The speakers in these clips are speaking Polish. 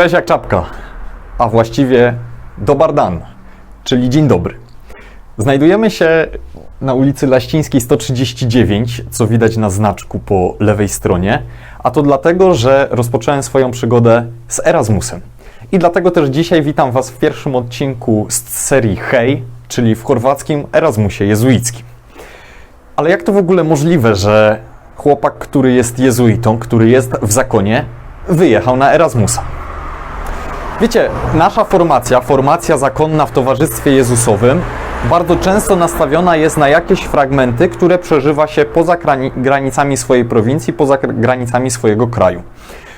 Cześć jak czapka, a właściwie dobardan, czyli dzień dobry. Znajdujemy się na ulicy Laścińskiej 139, co widać na znaczku po lewej stronie, a to dlatego, że rozpocząłem swoją przygodę z Erasmusem. I dlatego też dzisiaj witam Was w pierwszym odcinku z serii Hej, czyli w chorwackim Erasmusie jezuickim. Ale jak to w ogóle możliwe, że chłopak, który jest jezuitą, który jest w zakonie, wyjechał na Erasmusa? Wiecie, nasza formacja, formacja zakonna w Towarzystwie Jezusowym, bardzo często nastawiona jest na jakieś fragmenty, które przeżywa się poza grani- granicami swojej prowincji, poza granicami swojego kraju.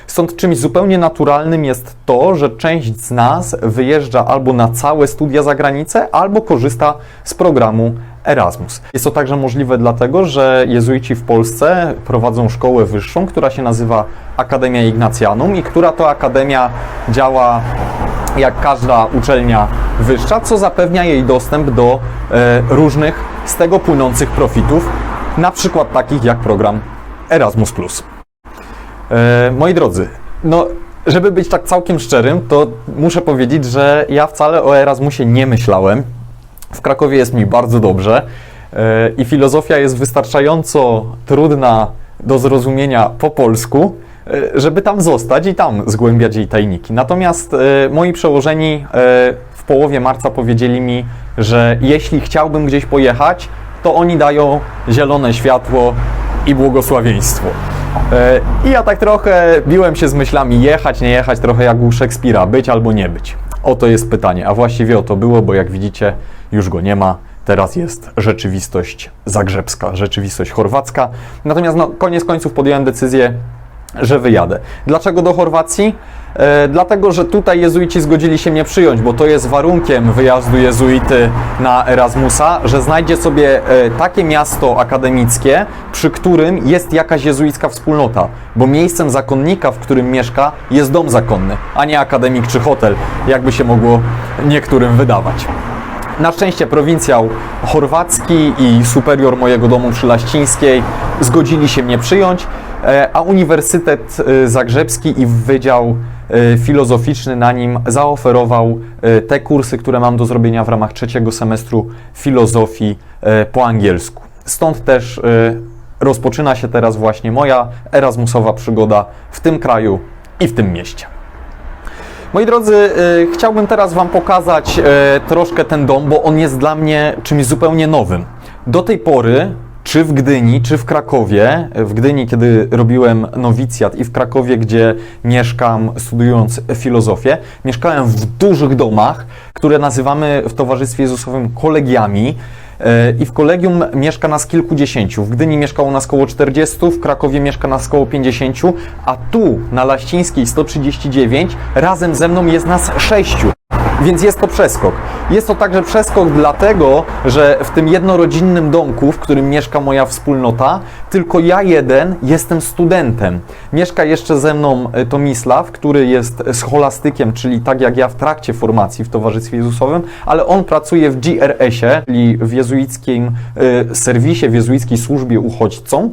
Stąd czymś zupełnie naturalnym jest to, że część z nas wyjeżdża albo na całe studia za granicę, albo korzysta z programu Erasmus. Jest to także możliwe dlatego, że jezuici w Polsce prowadzą szkołę wyższą, która się nazywa Akademia Ignacjanum i która to akademia działa jak każda uczelnia wyższa, co zapewnia jej dostęp do e, różnych z tego płynących profitów, na przykład takich jak program Erasmus+. E, moi drodzy, no, żeby być tak całkiem szczerym, to muszę powiedzieć, że ja wcale o Erasmusie nie myślałem. W Krakowie jest mi bardzo dobrze e, i filozofia jest wystarczająco trudna do zrozumienia po polsku, e, żeby tam zostać i tam zgłębiać jej tajniki. Natomiast e, moi przełożeni w połowie marca powiedzieli mi, że jeśli chciałbym gdzieś pojechać, to oni dają zielone światło i błogosławieństwo. I ja tak trochę biłem się z myślami jechać, nie jechać, trochę jak u Szekspira, być albo nie być. Oto jest pytanie, a właściwie o to było, bo jak widzicie, już go nie ma. Teraz jest rzeczywistość zagrzebska, rzeczywistość chorwacka. Natomiast no, koniec końców podjąłem decyzję, że wyjadę. Dlaczego do Chorwacji? E, dlatego, że tutaj jezuici zgodzili się mnie przyjąć, bo to jest warunkiem wyjazdu jezuity na Erasmusa, że znajdzie sobie e, takie miasto akademickie, przy którym jest jakaś jezuicka wspólnota, bo miejscem zakonnika, w którym mieszka, jest dom zakonny, a nie akademik czy hotel, jakby się mogło niektórym wydawać. Na szczęście prowincjał chorwacki i superior mojego domu przy Laścińskiej zgodzili się mnie przyjąć, e, a Uniwersytet e, Zagrzebski i Wydział e, Filozoficzny na nim zaoferował te kursy, które mam do zrobienia w ramach trzeciego semestru filozofii po angielsku. Stąd też rozpoczyna się teraz właśnie moja Erasmusowa przygoda w tym kraju i w tym mieście. Moi drodzy, y, chciałbym teraz Wam pokazać y, troszkę ten dom, bo on jest dla mnie czymś zupełnie nowym. Do tej pory, czy w Gdyni, czy w Krakowie, w Gdyni, kiedy robiłem nowicjat, i w Krakowie, gdzie mieszkam studiując filozofię, mieszkałem w dużych domach, które nazywamy w Towarzystwie Jezusowym kolegiami. E, I w kolegium mieszka nas kilkudziesięciu. W Gdyni mieszkało nas około 40, w Krakowie mieszka nas około 50, a tu na Laścińskiej 139 razem ze mną jest nas sześciu. Więc jest to przeskok. Jest to także przeskok dlatego, że w tym jednorodzinnym domku, w którym mieszka moja wspólnota, tylko ja jeden jestem studentem. Mieszka jeszcze ze mną e, Tomisław, który jest scholastykiem, czyli tak jak ja w trakcie formacji w Towarzystwie Jezusowym, ale on pracuje w GRS-ie, czyli w jezuickim e, serwisie, w jezuickiej służbie uchodźcom.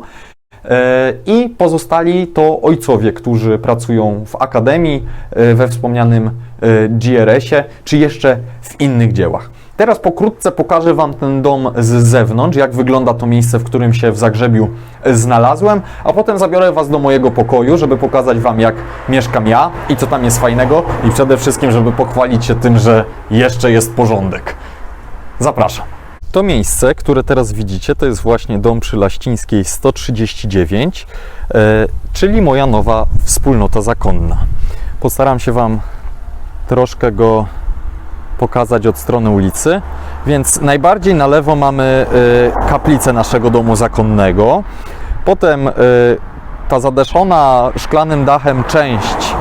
E, I pozostali to ojcowie, którzy pracują w akademii, e, we wspomnianym e, GRS-ie, czy jeszcze w innych dziełach. Teraz pokrótce pokażę Wam ten dom z zewnątrz, jak wygląda to miejsce, w którym się w Zagrzebiu znalazłem, a potem zabiorę Was do mojego pokoju, żeby pokazać Wam, jak mieszkam ja i co tam jest fajnego, i przede wszystkim, żeby pochwalić się tym, że jeszcze jest porządek. Zapraszam. To miejsce, które teraz widzicie, to jest właśnie dom przy Laścińskiej 139, e, czyli moja nowa wspólnota zakonna. Postaram się Wam troszkę go pokazać od strony ulicy. Więc najbardziej na lewo mamy e, kaplicę naszego domu zakonnego. Potem e, ta zadeszona szklanym dachem część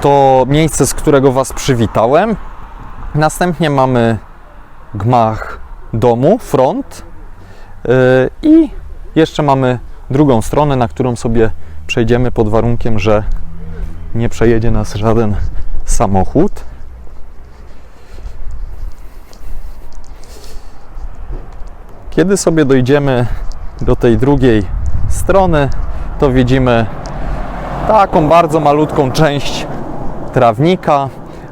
to miejsce, z którego Was przywitałem. Następnie mamy gmach domu, front yy, i jeszcze mamy drugą stronę, na którą sobie przejdziemy pod warunkiem, że nie przejedzie nas żaden samochód. Kiedy sobie dojdziemy do tej drugiej strony, to widzimy taką bardzo malutką część trawnika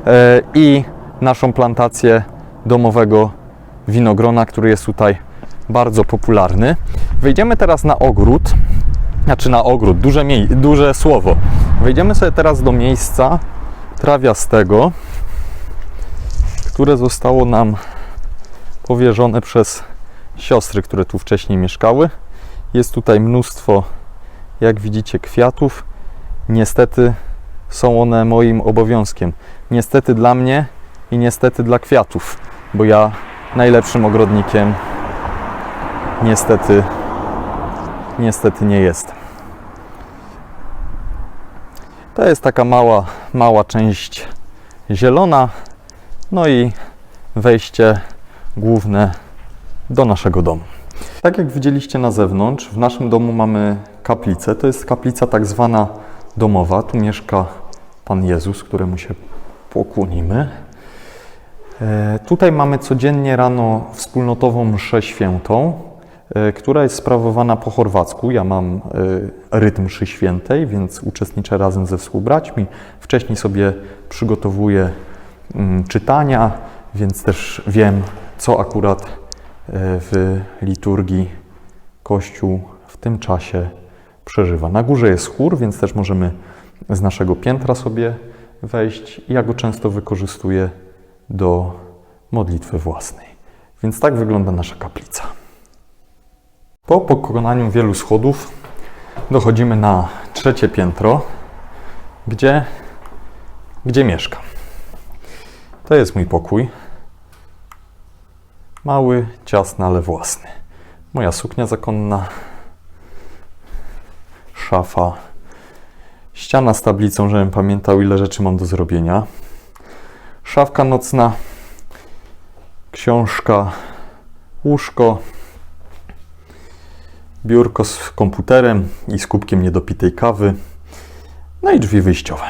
e, i naszą plantację domowego winogrona, który jest tutaj bardzo popularny. Wejdziemy teraz na ogród, znaczy na ogród, duże, duże słowo. Wejdziemy sobie teraz do miejsca trawiastego, które zostało nam powierzone przez siostry, które tu wcześniej mieszkały. Jest tutaj mnóstwo, jak widzicie, kwiatów. Niestety są one moim obowiązkiem. Niestety dla mnie i niestety dla kwiatów, bo ja najlepszym ogrodnikiem niestety niestety nie jestem. To jest taka mała, mała część zielona, no i wejście główne do naszego domu. Tak jak widzieliście na zewnątrz, w naszym domu mamy kaplicę. To jest kaplica tak zwana domowa. Tu mieszka Pan Jezus, któremu się pokłonimy. E, Tutaj mamy codziennie rano wspólnotową mszę świętą, e, która jest sprawowana po chorwacku. Ja mam e, rytm mszy świętej, więc uczestniczę razem ze współbraćmi. Wcześniej sobie przygotowuję mm, czytania, więc też wiem, co akurat w liturgii Kościół w tym czasie przeżywa. Na górze jest chór, więc też możemy z naszego piętra sobie wejść. Ja go często wykorzystuję do modlitwy własnej. Więc tak wygląda nasza kaplica. Po pokonaniu wielu schodów dochodzimy na trzecie piętro, gdzie, gdzie mieszkam. To jest mój pokój. Mały, ciasny, ale własny. Moja suknia zakonna, szafa, ściana z tablicą, żebym pamiętał, ile rzeczy mam do zrobienia, szafka nocna, książka, łóżko, biurko z komputerem i z kubkiem niedopitej kawy, no i drzwi wyjściowe.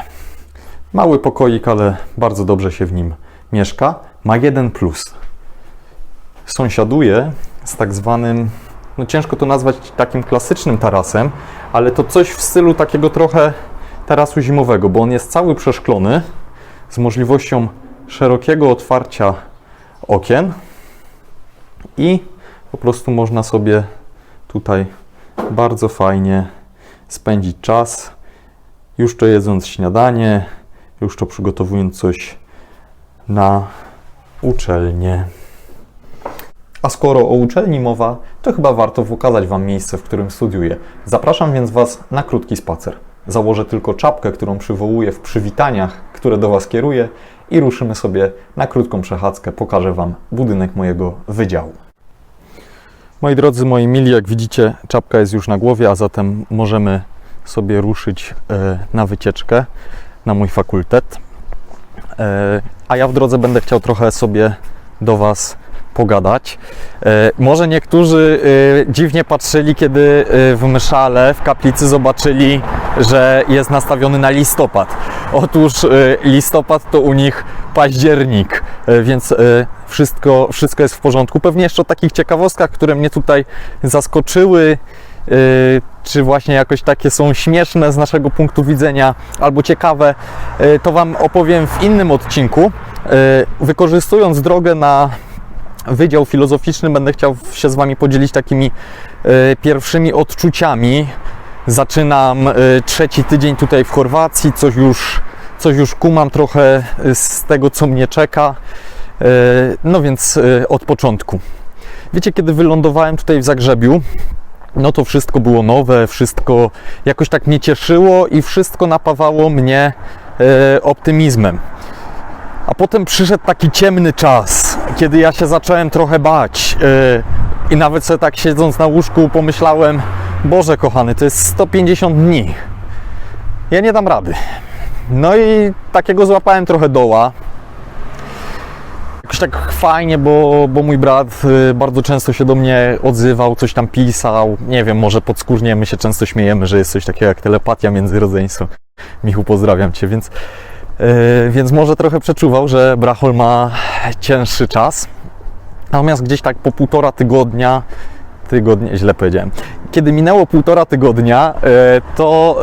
Mały pokoik, ale bardzo dobrze się w nim mieszka. Ma jeden plus. Sąsiaduje z tak zwanym, no ciężko to nazwać takim klasycznym tarasem, ale to coś w stylu takiego trochę tarasu zimowego, bo on jest cały przeszklony z możliwością szerokiego otwarcia okien i po prostu można sobie tutaj bardzo fajnie spędzić czas, już to jedząc śniadanie, już to przygotowując coś na uczelnię. A skoro o uczelni mowa, to chyba warto pokazać Wam miejsce, w którym studiuję. Zapraszam więc Was na krótki spacer. Założę tylko czapkę, którą przywołuję w przywitaniach, które do Was kieruję i ruszymy sobie na krótką przechadzkę. Pokażę Wam budynek mojego wydziału. Moi drodzy, moi mili, jak widzicie, czapka jest już na głowie, a zatem możemy sobie ruszyć e, na wycieczkę na mój fakultet. E, A ja w drodze będę chciał trochę sobie do Was pogadać. E, Może niektórzy dziwnie patrzyli, kiedy w Myszale, w kaplicy zobaczyli, że jest nastawiony na listopad. Otóż e, listopad to u nich październik, e, więc e, wszystko, wszystko jest w porządku. Pewnie jeszcze o takich ciekawostkach, które mnie tutaj zaskoczyły, czy właśnie jakoś takie są śmieszne z naszego punktu widzenia, albo ciekawe, to Wam opowiem w innym odcinku. Wykorzystując drogę na Wydział Filozoficzny, będę chciał się z Wami podzielić takimi pierwszymi odczuciami. Zaczynam e, trzeci tydzień tutaj w Chorwacji, coś już, coś już kumam trochę z tego, co mnie czeka. E, No więc e, od początku. Wiecie, kiedy wylądowałem tutaj w Zagrzebiu, no to wszystko było nowe, wszystko jakoś tak mnie cieszyło i wszystko napawało mnie e, optymizmem. A potem przyszedł taki ciemny czas, kiedy ja się zacząłem trochę bać. e, I nawet sobie tak siedząc na łóżku pomyślałem, Boże kochany, to jest 150 dni. Ja nie dam rady. No i takiego złapałem trochę doła. Jakoś tak fajnie, bo, bo mój brat y, bardzo często się do mnie odzywał, coś tam pisał. Nie wiem, może podskórnie my się często śmiejemy, że jest coś takiego jak telepatia między rodzeństwem. Michu, pozdrawiam Cię, więc, y, więc może trochę przeczuwał, że Brachol ma cięższy czas. Natomiast gdzieś tak po półtora tygodnia, tygodnie, źle powiedziałem, kiedy minęło półtora tygodnia, y, to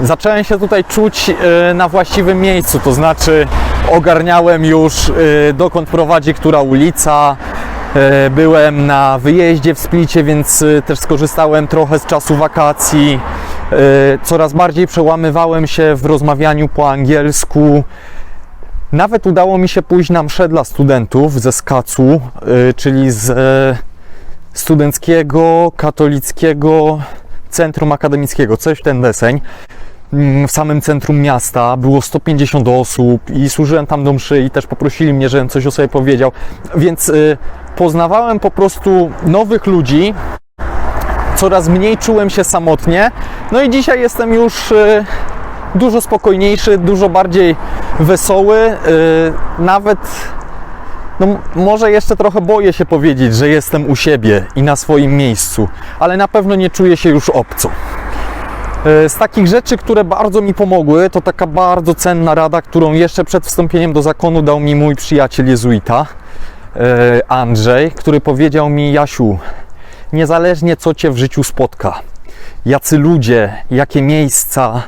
y, zacząłem się tutaj czuć e, na właściwym miejscu, to znaczy ogarniałem już e, dokąd prowadzi która ulica. E, Byłem na wyjeździe w Splicie, więc e, też skorzystałem trochę z czasu wakacji. E, Coraz bardziej przełamywałem się w rozmawianiu po angielsku. Nawet udało mi się pójść na mszę dla studentów ze SKAC-u, czyli z e, Studenckiego Katolickiego Centrum Akademickiego, coś w ten deseń. Mm, W samym centrum miasta było 150 osób i służyłem tam do mszy i też poprosili mnie, żebym coś o sobie powiedział. Więc y, poznawałem po prostu nowych ludzi, coraz mniej czułem się samotnie. No i dzisiaj jestem już y, dużo spokojniejszy, dużo bardziej wesoły. y, Nawet, no może jeszcze trochę boję się powiedzieć, że jestem u siebie i na swoim miejscu, ale na pewno nie czuję się już obco. Y, Z takich rzeczy, które bardzo mi pomogły, to taka bardzo cenna rada, którą jeszcze przed wstąpieniem do zakonu dał mi mój przyjaciel jezuita, y, Andrzej, który powiedział mi: Jasiu, niezależnie co cię w życiu spotka, jacy ludzie, jakie miejsca,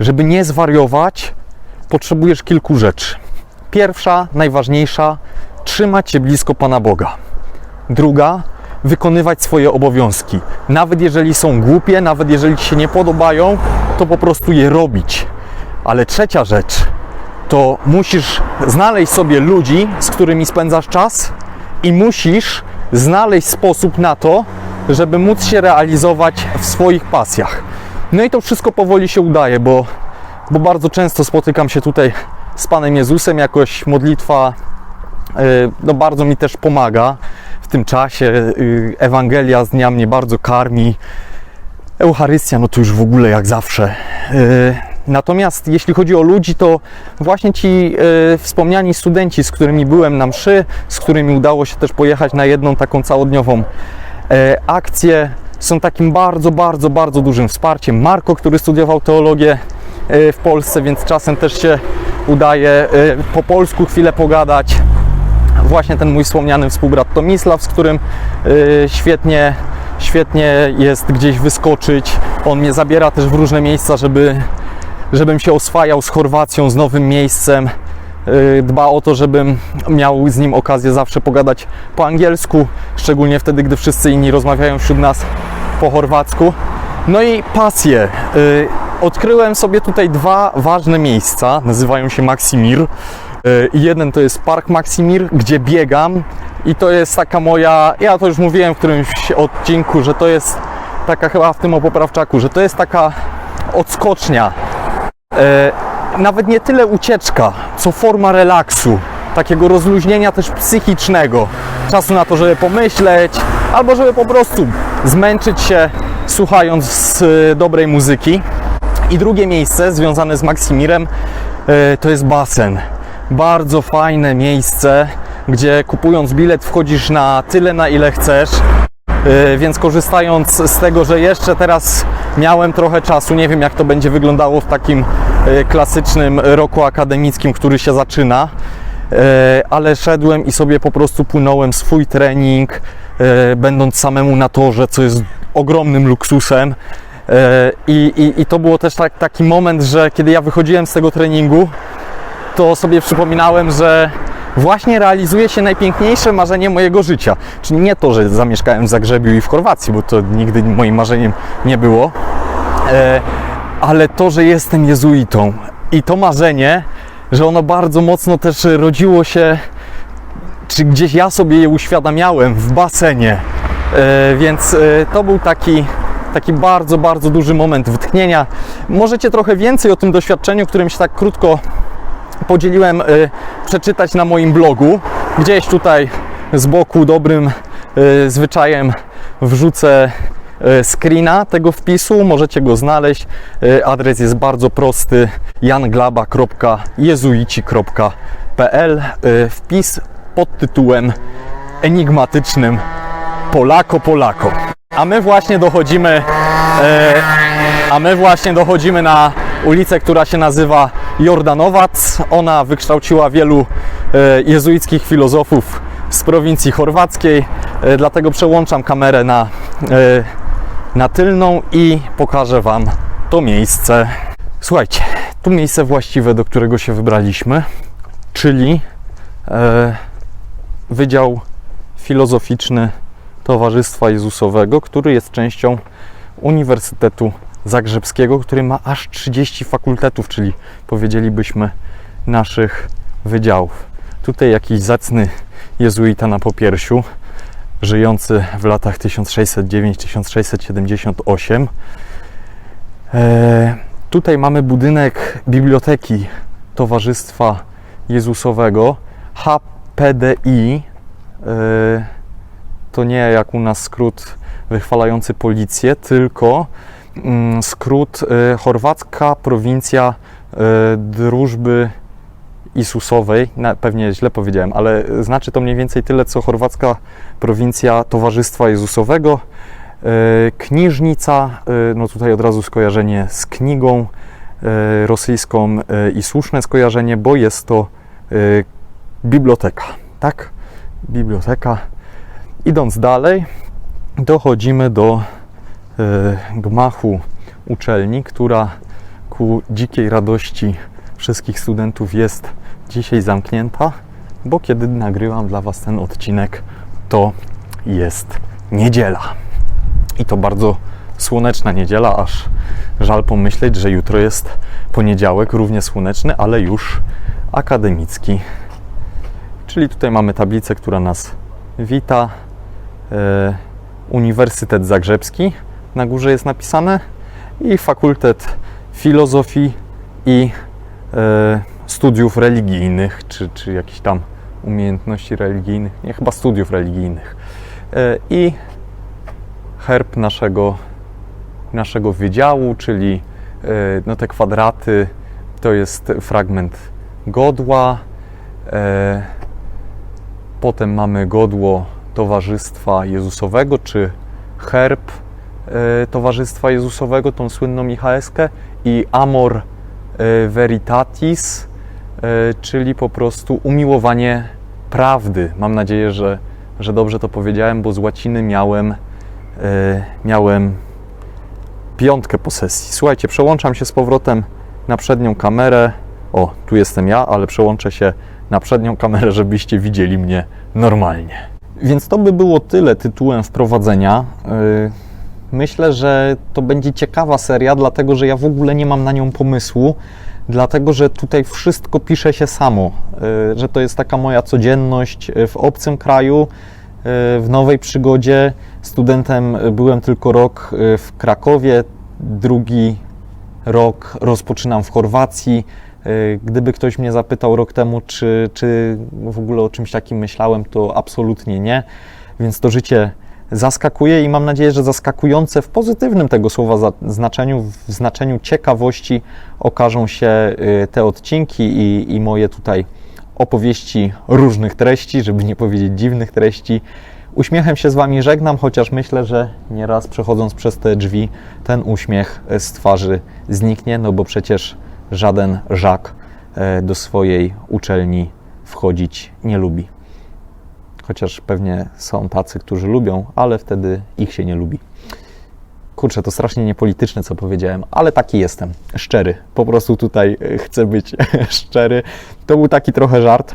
żeby nie zwariować, potrzebujesz kilku rzeczy. Pierwsza, najważniejsza, trzymać się blisko Pana Boga. Druga, wykonywać swoje obowiązki. Nawet jeżeli są głupie, nawet jeżeli się nie podobają, to po prostu je robić. Ale trzecia rzecz, to musisz znaleźć sobie ludzi, z którymi spędzasz czas i musisz znaleźć sposób na to, żeby móc się realizować w swoich pasjach. No i to wszystko powoli się udaje, bo, bo bardzo często spotykam się tutaj z Panem Jezusem, jakoś modlitwa no bardzo mi też pomaga w tym czasie. Y, Ewangelia z dnia mnie bardzo karmi. Eucharystia, no to już w ogóle jak zawsze. Y, Natomiast jeśli chodzi o ludzi, to właśnie ci wspomniani studenci, z którymi byłem na mszy, z którymi udało się też pojechać na jedną taką całodniową e, akcję, są takim bardzo, bardzo, bardzo dużym wsparciem. Marko, który studiował teologię e, w Polsce, więc czasem też się udaje e, po polsku chwilę pogadać właśnie ten mój wspomniany współbrat Tomisław, z którym y, świetnie, świetnie jest gdzieś wyskoczyć. On mnie zabiera też w różne miejsca, żeby, żebym się oswajał z Chorwacją, z nowym miejscem. Y, Dba o to, żebym miał z nim okazję zawsze pogadać po angielsku, szczególnie wtedy, gdy wszyscy inni rozmawiają wśród nas po chorwacku. No i pasje. Y, Odkryłem sobie tutaj dwa ważne miejsca, nazywają się Maksimir. I jeden to jest Park Maksimir, gdzie biegam i to jest taka moja, ja to już mówiłem w którymś odcinku, że to jest taka chyba w tym o poprawczaku, że to jest taka odskocznia. E, nawet nie tyle ucieczka, co forma relaksu, takiego rozluźnienia też psychicznego. Czasu na to, żeby pomyśleć, albo żeby po prostu zmęczyć się słuchając e, dobrej muzyki. I drugie miejsce związane z Maksimirem e, to jest basen. Bardzo fajne miejsce, gdzie kupując bilet wchodzisz na tyle, na ile chcesz. E, Więc korzystając z tego, że jeszcze teraz miałem trochę czasu, nie wiem jak to będzie wyglądało w takim e, klasycznym roku akademickim, który się zaczyna, e, ale szedłem i sobie po prostu płynąłem swój trening, będąc samemu na torze, co jest ogromnym luksusem. I, i, I to było też tak, taki moment, że kiedy ja wychodziłem z tego treningu, to sobie przypominałem, że właśnie realizuje się najpiękniejsze marzenie mojego życia. Czyli nie to, że zamieszkałem w Zagrzebiu i w Chorwacji, bo to nigdy moim marzeniem nie było, e, ale to, że jestem jezuitą i to marzenie, że ono bardzo mocno też rodziło się, czy gdzieś ja sobie je uświadamiałem w basenie. E, więc e, to był taki, taki bardzo, bardzo duży moment wytchnienia. Możecie trochę więcej o tym doświadczeniu, którym się tak krótko podzieliłem, y, przeczytać na moim blogu. Gdzieś tutaj z boku dobrym y, zwyczajem wrzucę y, screena tego wpisu, możecie go znaleźć. Adres jest bardzo prosty: janglaba.jezuici.pl. Wpis pod tytułem enigmatycznym Polako Polako. A my właśnie dochodzimy a my właśnie dochodzimy na ulicę, która się nazywa Jordanowac. Ona wykształciła wielu e, jezuickich filozofów z prowincji chorwackiej, e, dlatego przełączam kamerę na, e, na tylną i pokażę Wam to miejsce. Słuchajcie, tu miejsce właściwe, do którego się wybraliśmy, czyli Wydział Filozoficzny Towarzystwa Jezusowego, który jest częścią Uniwersytetu Zagrzebskiego, który ma aż 30 fakultetów, czyli powiedzielibyśmy naszych wydziałów. Tutaj jakiś zacny jezuita na popiersiu, żyjący w latach 1609-1678. E, tutaj mamy budynek biblioteki Towarzystwa Jezusowego HPDI. E, to nie jak u nas skrót wychwalający policję, tylko skrót e, chorwacka prowincja e, drużby Isusowej, pewnie źle powiedziałem, ale znaczy to mniej więcej tyle, co chorwacka prowincja Towarzystwa Jezusowego. E, Kniżnica, no tutaj od razu skojarzenie z knigą rosyjską i słuszne skojarzenie, bo jest to biblioteka, tak? Biblioteka. Idąc dalej, dochodzimy do gmachu uczelni, która ku dzikiej radości wszystkich studentów jest dzisiaj zamknięta, bo kiedy nagrywam dla Was ten odcinek, to jest niedziela. I to bardzo słoneczna niedziela, aż żal pomyśleć, że jutro jest poniedziałek, równie słoneczny, ale już akademicki. Czyli tutaj mamy tablicę, która nas wita. E, Uniwersytet Zagrzebski na górze jest napisane i Fakultet Filozofii i e, Studiów Religijnych, czy, czy jakichś tam umiejętności religijnych, nie, chyba studiów religijnych. E, I herb naszego, naszego wydziału, czyli e, no te kwadraty, to jest fragment godła. E, potem mamy godło Towarzystwa Jezusowego, czy herb Towarzystwa Jezusowego, tą słynną Michałeskę i Amor e, Veritatis, e, czyli po prostu umiłowanie prawdy. Mam nadzieję, że, że dobrze to powiedziałem, bo z łaciny miałem, e, miałem piątkę po sesji. Słuchajcie, przełączam się z powrotem na przednią kamerę. O, tu jestem ja, ale przełączę się na przednią kamerę, żebyście widzieli mnie normalnie. Więc to by było tyle tytułem wprowadzenia. Myślę, że to będzie ciekawa seria, dlatego że ja w ogóle nie mam na nią pomysłu, dlatego że tutaj wszystko pisze się samo, yy, że to jest taka moja codzienność yy, w obcym kraju, yy, w nowej przygodzie. Studentem byłem tylko rok w Krakowie, drugi rok rozpoczynam w Chorwacji. Gdyby ktoś mnie zapytał rok temu, czy, czy w ogóle o czymś takim myślałem, to absolutnie nie. Więc to życie zaskakuje i mam nadzieję, że zaskakujące w pozytywnym tego słowa znaczeniu, w znaczeniu ciekawości okażą się yy, te odcinki i, i moje tutaj opowieści różnych treści, żeby nie powiedzieć dziwnych treści. Uśmiechem się z Wami żegnam, chociaż myślę, że nieraz przechodząc przez te drzwi, ten uśmiech z twarzy zniknie, no bo przecież żaden żak e, do swojej uczelni wchodzić nie lubi. Chociaż pewnie są tacy, którzy lubią, ale wtedy ich się nie lubi. Kurczę, to strasznie niepolityczne, co powiedziałem, ale taki jestem, szczery. Po prostu tutaj e, chcę być szczery. To był taki trochę żart.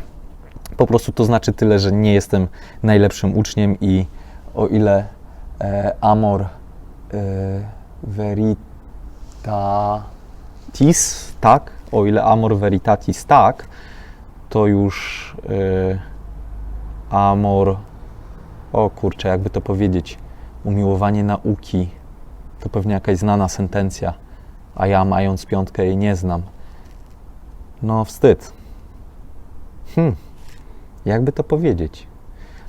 Po prostu to znaczy tyle, że nie jestem najlepszym uczniem i o ile e, amor e, veritatis, tak, o ile amor veritatis tak, to już e, amor, o kurczę, jakby to powiedzieć, umiłowanie nauki, to pewnie jakaś znana sentencja, a ja mając piątkę jej nie znam. No wstyd. Hmm, jakby to powiedzieć?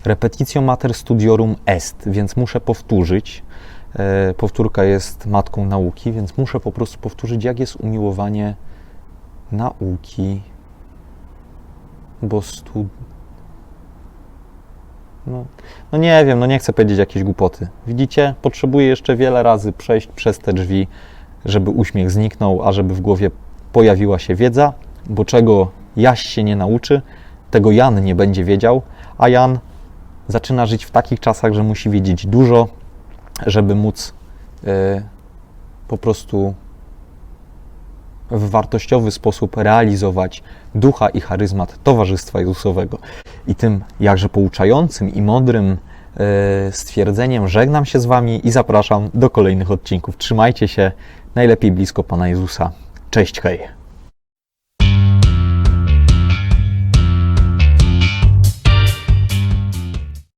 Repetitio mater studiorum est, więc muszę powtórzyć. E, powtórka jest matką nauki, więc muszę po prostu powtórzyć, jak jest umiłowanie nauki. Bo stud... No, no nie wiem, no nie chcę powiedzieć jakieś głupoty. Widzicie, potrzebuję jeszcze wiele razy przejść przez te drzwi, żeby uśmiech zniknął, a żeby w głowie pojawiła się wiedza, bo czego Jaś się nie nauczy, tego Jan nie będzie wiedział, a Jan zaczyna żyć w takich czasach, że musi wiedzieć dużo, żeby móc e, po prostu w wartościowy sposób realizować ducha i charyzmat Towarzystwa Jezusowego. I tym jakże pouczającym i mądrym e, stwierdzeniem żegnam się z Wami i zapraszam do kolejnych odcinków. Trzymajcie się najlepiej blisko Pana Jezusa. Cześć, hej!